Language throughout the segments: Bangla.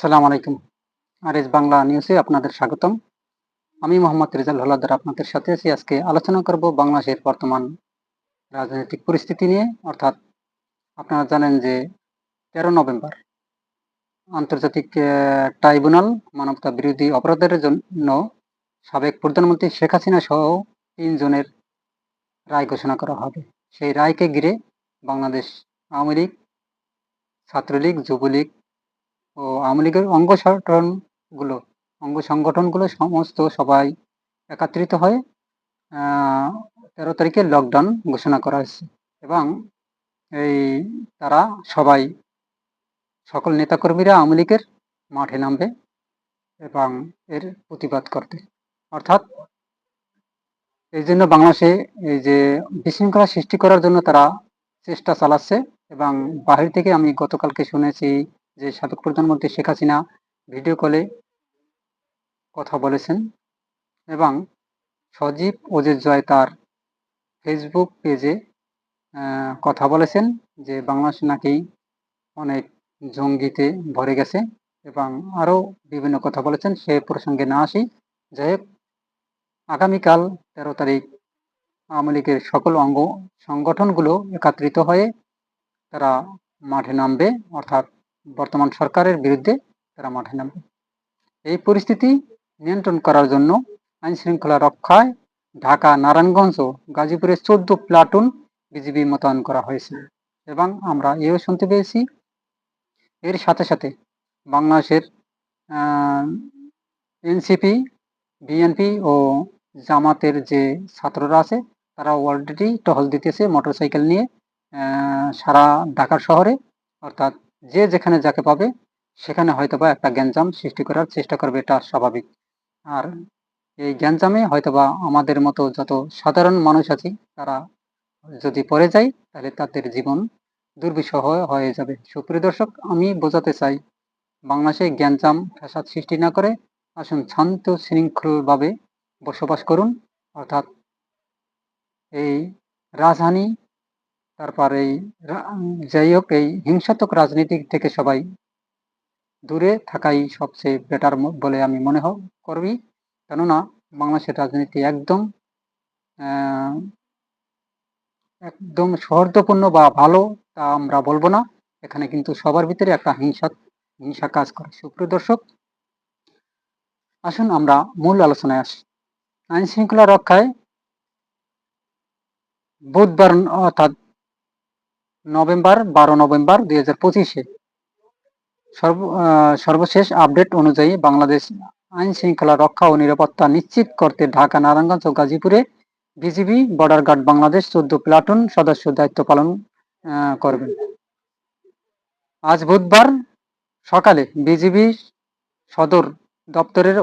সালাম আলাইকুম। আর এস বাংলা নিউজে আপনাদের স্বাগতম। আমি মোহাম্মদ রেজাল হলাদার আপনাদের সাথে আছি। আজকে আলোচনা করব বাংলাদেশের বর্তমান রাজনৈতিক পরিস্থিতি নিয়ে। অর্থাৎ আপনারা জানেন যে তেরো নভেম্বর আন্তর্জাতিক ট্রাইব্যুনাল মানবতা বিরোধী অপরাধের জন্য সাবেক প্রধানমন্ত্রী শেখ হাসিনা সহ তিনজনের রায় ঘোষণা করা হবে। সেই রায়কে ঘিরে বাংলাদেশ আওয়ামী লীগ, ছাত্রলীগ, যুবলীগ ও আওয়ামী লীগের অঙ্গ সংগঠনগুলো অঙ্গ সংগঠনগুলো সমস্ত সবাই একত্রিত হয়ে তেরো তারিখে লকডাউন ঘোষণা করা হয়েছে এবং এই তারা সবাই সকল নেতাকর্মীরা আওয়ামী লীগের মাঠে নামবে এবং এর প্রতিবাদ করতে অর্থাৎ এই জন্য বাংলাদেশে এই যে বিশৃঙ্খলা সৃষ্টি করার জন্য তারা চেষ্টা চালাচ্ছে এবং বাহির থেকে আমি গতকালকে শুনেছি যে সাবেক প্রধানমন্ত্রী শেখ হাসিনা ভিডিও কলে কথা বলেছেন এবং সজীব ওজের জয় তার ফেসবুক পেজে কথা বলেছেন যে বাংলাদেশ নাকি অনেক জঙ্গিতে ভরে গেছে এবং আরও বিভিন্ন কথা বলেছেন। সে প্রসঙ্গে না আসি। যাই হোক, আগামীকাল তেরো তারিখ আওয়ামী লীগের সকল অঙ্গ সংগঠনগুলো একত্রিত হয়ে তারা মাঠে নামবে, অর্থাৎ বর্তমান সরকারের বিরুদ্ধে তারা মাঠে নামবে। এই পরিস্থিতি নিয়ন্ত্রণ করার জন্য আইন শৃঙ্খলা রক্ষায় ঢাকা, নারায়ণগঞ্জ ও গাজীপুরে চোদ্দ প্লাটুন বিজিবি মোতায়েন করা হয়েছে এবং আমরা এও শুনতে পেয়েছি। এর সাথে সাথে বাংলাদেশের এনসিপি, বিএনপি ও জামাতের যে ছাত্ররা আছে তারা অলরেডি টহল দিতেছে, মোটরসাইকেল নিয়ে সারা ঢাকার শহরে, অর্থাৎ যে যেখানে যাকে পাবে, সেখানে হয়তোবা একটা গ্যাঞ্জাম সৃষ্টি করার চেষ্টা করবে, এটা স্বাভাবিক। আর এই গ্যাঞ্জামে হয়তোবা আমাদের মতো যত সাধারণ মানুষ আছি, তারা যদি পড়ে যায়, তাহলে তাদের জীবন দুর্বিষহ হয়ে- যাবে। সুপ্রিয় দর্শক, আমি বোঝাতে চাই, বাংলাদেশে গ্যাঞ্জাম ফ্যাসাদ সৃষ্টি না করে আসুন শান্ত, শৃঙ্খলভাবে বসবাস করুন। অর্থাৎ এই রাজধানী তারপর এই যাই হোক, এই হিংসাত্মক রাজনীতি থেকে সবাই দূরে থাকাই সবচেয়ে বেটার বলে আমি মনে হ- করবি। কেননা, বাংলাদেশের রাজনীতি একদম একদম সৌহার্দ্যপূর্ণ বা ভালো তা আমরা বলব না। এখানে কিন্তু সবার ভিতরে একটা হিংসা হিংসা কাজ করে। সুপ্রিয় দর্শক, আসুন আমরা মূল আলোচনায় আসি। আইন শৃঙ্খলা রক্ষায় বুধবার, অর্থাৎ নভেম্বর, বারো নভেম্বর দুই হাজার পঁচিশে। সর্ব সর্বশেষ আপডেট অনুযায়ী বাংলাদেশ আইন শৃঙ্খলা রক্ষা ও নিরাপত্তা নিশ্চিত করতে ঢাকা, নারায়ণগঞ্জ ও গাজীপুরে বিজিবি বর্ডার গার্ড বাংলাদেশ চোদ্দ প্লাটুন সদস্য দায়িত্ব পালন করবেন। আজ বুধবার সকালে বিজিবি সদর দপ্তরের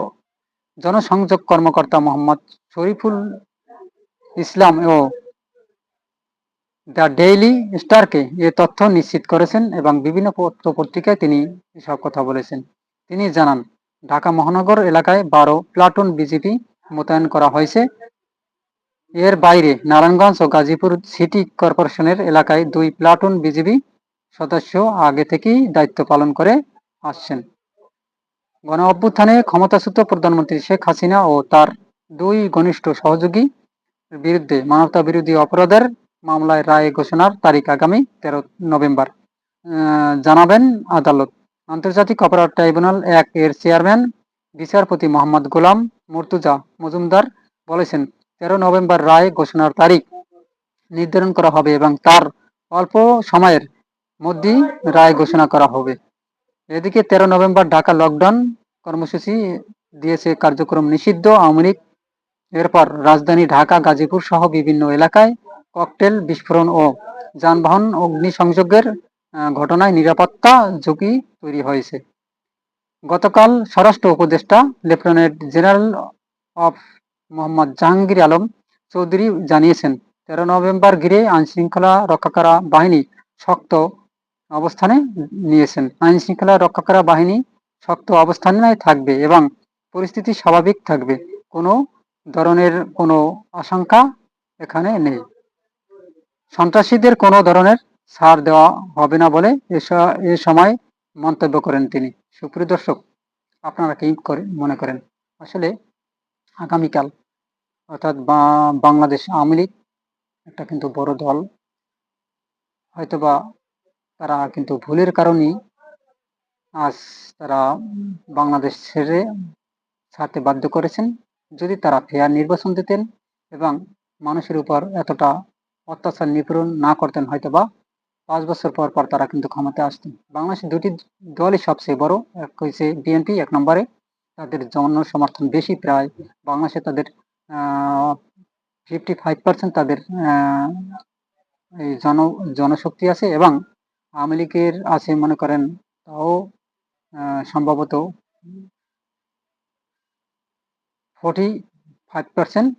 জনসংযোগ কর্মকর্তা মোহাম্মদ শরীফুল ইসলাম ও দ্য ডেইলি স্টারকে এ তথ্য নিশ্চিত করেছেন এবং বিভিন্ন পত্র পত্রিকায় তিনি এসব কথা বলেছেন। তিনি জানান, ঢাকা মহানগর এলাকায় বারো প্লাটুন বিজেপি মোতায়েন করা হয়েছে। এর বাইরে নারায়ণগঞ্জ ও গাজীপুর সিটি কর্পোরেশনের এলাকায় দুই প্লাটুন বিজিবি সদস্য আগে থেকেই দায়িত্ব পালন করে আসছেন। গণ অভ্যুত্থানে ক্ষমতাচ্যুত প্রধানমন্ত্রী শেখ হাসিনা ও তার দুই ঘনিষ্ঠ সহযোগী বিরুদ্ধে মানবতা বিরোধী অপরাধের মামলায় রায় ঘোষণার তারিখ আগামী তেরো নভেম্বর। জানাবেন আদালত। আন্তর্জাতিক অপরাধ ট্রাইব্যুনাল এক এর চেয়ারম্যান, বিচারপতি মোহাম্মদ গোলাম মুর্তুজা মজুমদার বলেছেন, তেরো নভেম্বর রায় ঘোষণার তারিখ নির্ধারণ করা হবে এবং তার অল্প সময়ের মধ্যেই রায় ঘোষণা করা হবে। এদিকে তেরো নভেম্বর ঢাকা লকডাউন কর্মসূচি দিয়েছে কার্যক্রম নিষিদ্ধ আওয়ামী লীগ। এরপর রাজধানী ঢাকা, গাজীপুর সহ বিভিন্ন এলাকায় ককটেল বিস্ফোরণ ও যানবাহন অগ্নিসংযোগের ঘটনায় নিরাপত্তা ঝুঁকি তৈরি হয়েছে। গতকাল স্বরাষ্ট্র উপদেষ্টা, লেফটেন্যান্ট জেনারেল অফ মোহাম্মদ জাহাঙ্গীর আলম চৌধুরী জানিয়েছেন, তেরো নভেম্বর ঘিরে আইন শৃঙ্খলা রক্ষাকারা বাহিনী শক্ত অবস্থানে নিয়েছেন। আইন শৃঙ্খলা রক্ষাকারা বাহিনী শক্ত অবস্থানে থাকবে এবং পরিস্থিতি স্বাভাবিক থাকবে। কোনো ধরনের কোনো আশঙ্কা এখানে নেই। সন্ত্রাসীদের কোনো ধরনের ছাড় দেওয়া হবে না বলে এ সময় মন্তব্য করেন তিনি। সুপ্রিয় দর্শক, আপনারা কি করে, মনে করেন? আসলে আগামীকাল, অর্থাৎ বাংলাদেশ আওয়ামী লীগ একটা কিন্তু বড় দল, হয়তোবা তারা কিন্তু ভুলের কারণেই আজ তারা বাংলাদেশ ছেড়ে ছাড়তে বাধ্য করেছেন। যদি তারা ফেয়ার নির্বাচন দিতেন এবং মানুষের উপর এতটা অত্যাচার নিপীড়ন না করতেন হয়তো বা পাঁচ বছর পর পর তারা কিন্তু ক্ষমতায় আসতেন। বাংলাদেশের দুটি দলই সবচেয়ে বড়, এক হয়েছে বিএনপি এক নম্বরে। তাদের জন সমর্থন বেশি প্রায়। বাংলাদেশে তাদের ফিফটি ফাইভ পার্সেন্ট তাদের জন, জনশক্তি আছে এবং আওয়ামী লীগের আছে মনে করেন তাও সম্ভবত ফোর্টি ফাইভ পার্সেন্ট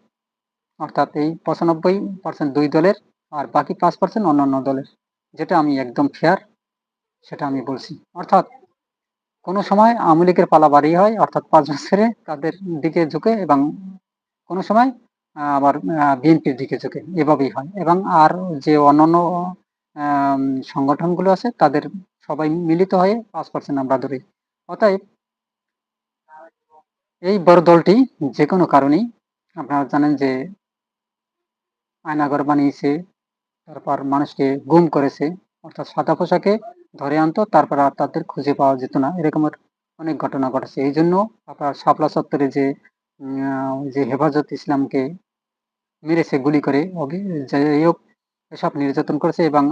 অর্থাৎ এই পঁচানব্বই পার্সেন্ট দুই দলের আর বাকি পাঁচ পার্সেন্ট অন্যান্য দলের। যেটা আমি একদম ফেয়ার সেটা আমি বলছি। অর্থাৎ কোনো সময় আওয়ামী লীগের পালা বাড়ি হয়, অর্থাৎ পাঁচ বছরে তাদের দিকে ঝুঁকে এবং কোনো সময় আবার বিএনপির দিকে ঝুঁকে। এভাবেই হয়। এবং আর যে অন্যান্য সংগঠনগুলো আছে, তাদের সবাই মিলিত হয়ে পাঁচ পার্সেন্ট আমরা ধরি। অতএব এই বড় দলটি যে কোনো কারণেই, আপনারা জানেন যে আয়নাগর বানিয়েছে, তারপর মানুষকে গুম করেছে, অর্থাৎ সাদা পোশাকে ধরে আনতো, তারপর আর তাদের খুঁজে পাওয়া যেত না। এরকমের অনেক ঘটনা ঘটেছে। এই জন্য আপনার শাপলা চত্বরে যে যে হেফাজত ইসলামকে মেরেছে গুলি করে যাই হোক, এসব নির্যাতন করেছে এবং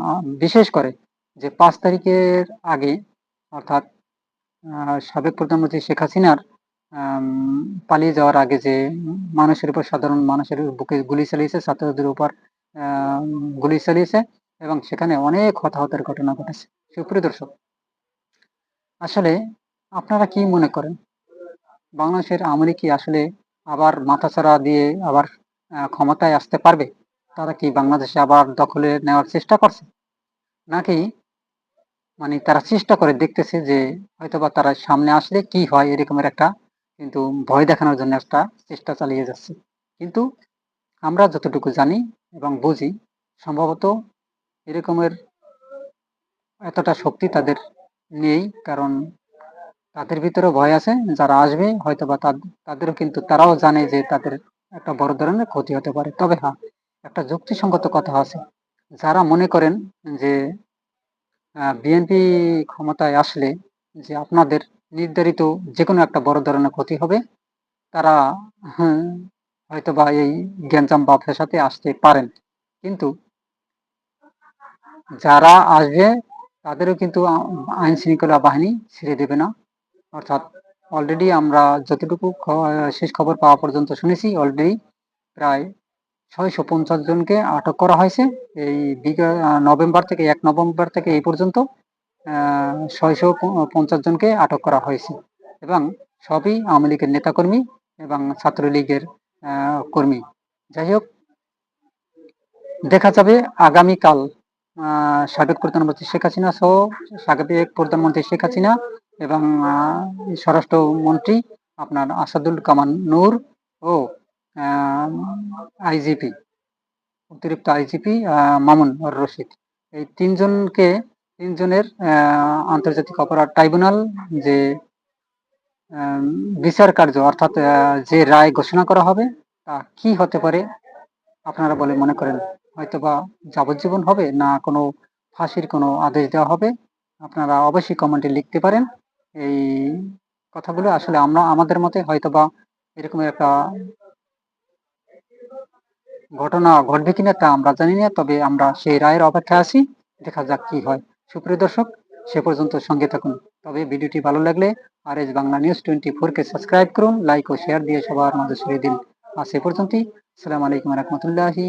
বিশেষ করে যে পাঁচ তারিখের আগে, অর্থাৎ সাবেক প্রধানমন্ত্রী শেখ হাসিনার পালিয়ে যাওয়ার আগে যে মানুষের উপর, সাধারণ মানুষের বুকে গুলি চালিয়েছে, ছাত্রদের উপর গুলি চালিয়েছে এবং সেখানে অনেক হতাহতের ঘটনা ঘটেছে। সুপ্রিয় দর্শক, আসলে আপনারা কি মনে করেন? বাংলাদেশের আওয়ামী কি আসলে আবার মাথাছাড়া দিয়ে আবার ক্ষমতায় আসতে পারবে? তারা কি বাংলাদেশে আবার দখলে নেওয়ার চেষ্টা করছে? নাকি মানে তারা চেষ্টা করে দেখতেছে যে হয়তোবা তারা সামনে আসলে কি হয়, এরকমের একটা কিন্তু ভয় দেখানোর জন্য একটা চেষ্টা চালিয়ে যাচ্ছে। কিন্তু আমরা যতটুকু জানি এবং বুঝি, সম্ভবত এরকমের এতটা শক্তি তাদের নেই, কারণ তাদের ভিতরেও ভয় আছে, যারা আসবে হয়তো বা তাদেরও কিন্তু তারাও জানে যে তাদের একটা বড় ধরনের ক্ষতি হতে পারে। তবে হ্যাঁ একটা যুক্তিসঙ্গত কথা আছে। যারা মনে করেন যে বিএনপি ক্ষমতায় আসলে যে আপনাদের নির্ধারিত যে কোনো একটা বড় ধরনের ক্ষতি হবে। তারা হ্যাঁ, হয়তো বা এই গ্যাঞ্জাম বা সাথে আসতে পারেন। কিন্তু যারা আসবে তাদেরও কিন্তু আইন শৃঙ্খলা বাহিনী ছেড়ে দেবে না। অর্থাৎ অলরেডি আমরা যতটুকু শেষ খবর পাওয়া পর্যন্ত শুনেছি অলরেডি প্রায় ছয়শো পঞ্চাশ জনকে আটক করা হয়েছে। এই নভেম্বর থেকে এক নভেম্বর থেকে এই পর্যন্ত ছয়শো পঞ্চাশ জনকে আটক করা হয়েছে এবং সবই আওয়ামী লীগের নেতাকর্মী এবং ছাত্রলীগের কর্মী। যাই হোক, দেখা যাবে আগামীকাল সাবেক প্রধানমন্ত্রী শেখ হাসিনা সহ সাবেক প্রধানমন্ত্রী শেখ হাসিনা এবং স্বরাষ্ট্রমন্ত্রী আপনার আসাদুল কামান নূর ও আইজিপি, অতিরিক্ত আইজিপি মামুন রশিদ। এই তিনজনকে তিনজনের আন্তর্জাতিক অপরাধ ট্রাইব্যুনাল যে বিচার কার্য অর্থাৎ যে রায় ঘোষণা করা হবে, তা কি হতে পারে? আপনারা বলে মনে করেন হয়তো বা যাবজ্জীবন হবে না কোনো ফাঁসির কোনো আদেশ দেওয়া হবে। আপনারা অবশ্যই কমেন্টে লিখতে পারেন। এই কথাগুলো আসলে আমরা, আমাদের মতে হয়তো বা এরকম একটা ঘটনা ঘটবে কিনা তা আমরা জানি না, তবে আমরা সেই রায়ের অপেক্ষায় আছি। দেখা যাক কি হয়। সুপ্রিয় দর্শক, সে পর্যন্ত সঙ্গে থাকুন। তবে ভিডিওটি ভালো লাগলে R S Bangla news twenty ফোরকে সাবস্ক্রাইব করুন, লাইক ও শেয়ার দিয়ে সবার মাঝে ছড়িয়ে দিন। আর সে পর্যন্তই। আসসালামু আলাইকুম রহমতুল্লাহি